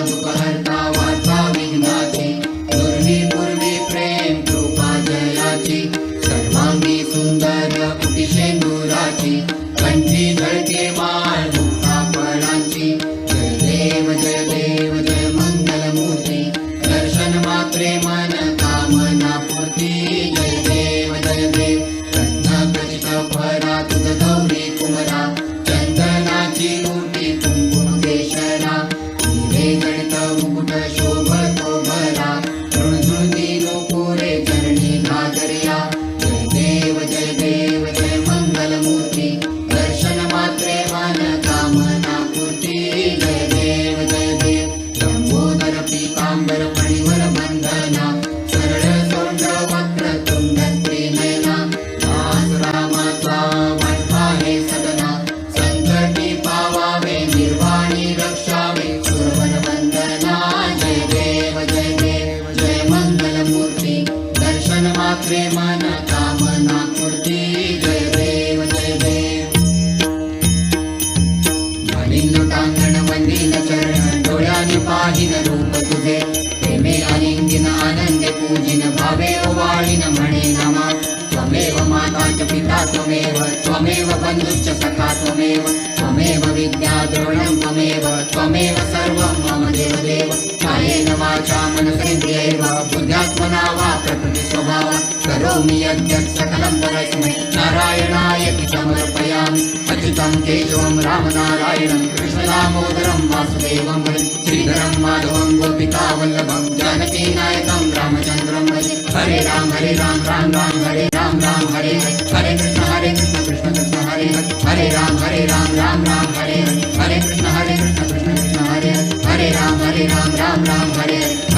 i'm Bye. दर्शन मात्रे मन कामना पूर्ती. जय देव जय देव. वडिल टांगण वंदिल चरण डोळ्याने पाहिन रूप तुझे. प्रेमे अलिंगिन आनंदे पूजिन भावे ओवाळीन म्हणे नमा. त्वमेव माता च पिता त्वमेव त्वमेव बन्धुश्च सखा त्वमेव. त्वमेव विद्या द्रोणं त्वमेव त्वमेव सर्वं. करोमि यद्यत् सकलं परस्मै नारायणाय समर्पयामि। अच्युतं केशवं रामनारायणं कृष्णदामोदरं वासुदेवं भजे श्रीधरं माधवं गोपिकावल्लभं जानकीनायकं रामचन्द्रं भजे हरे राम हरे राम राम राम, हरे राम राम हरे हरे। कृष्ण हरे कृष्ण कृष्ण कृष्ण हरे। हरे राम हरे राम राम राम, हरे हरे। हरे कृष्ण हरे कृष्ण कृष्ण कृष्ण हरे हरे। हरे राम हरे राम राम राम, हरे हरे।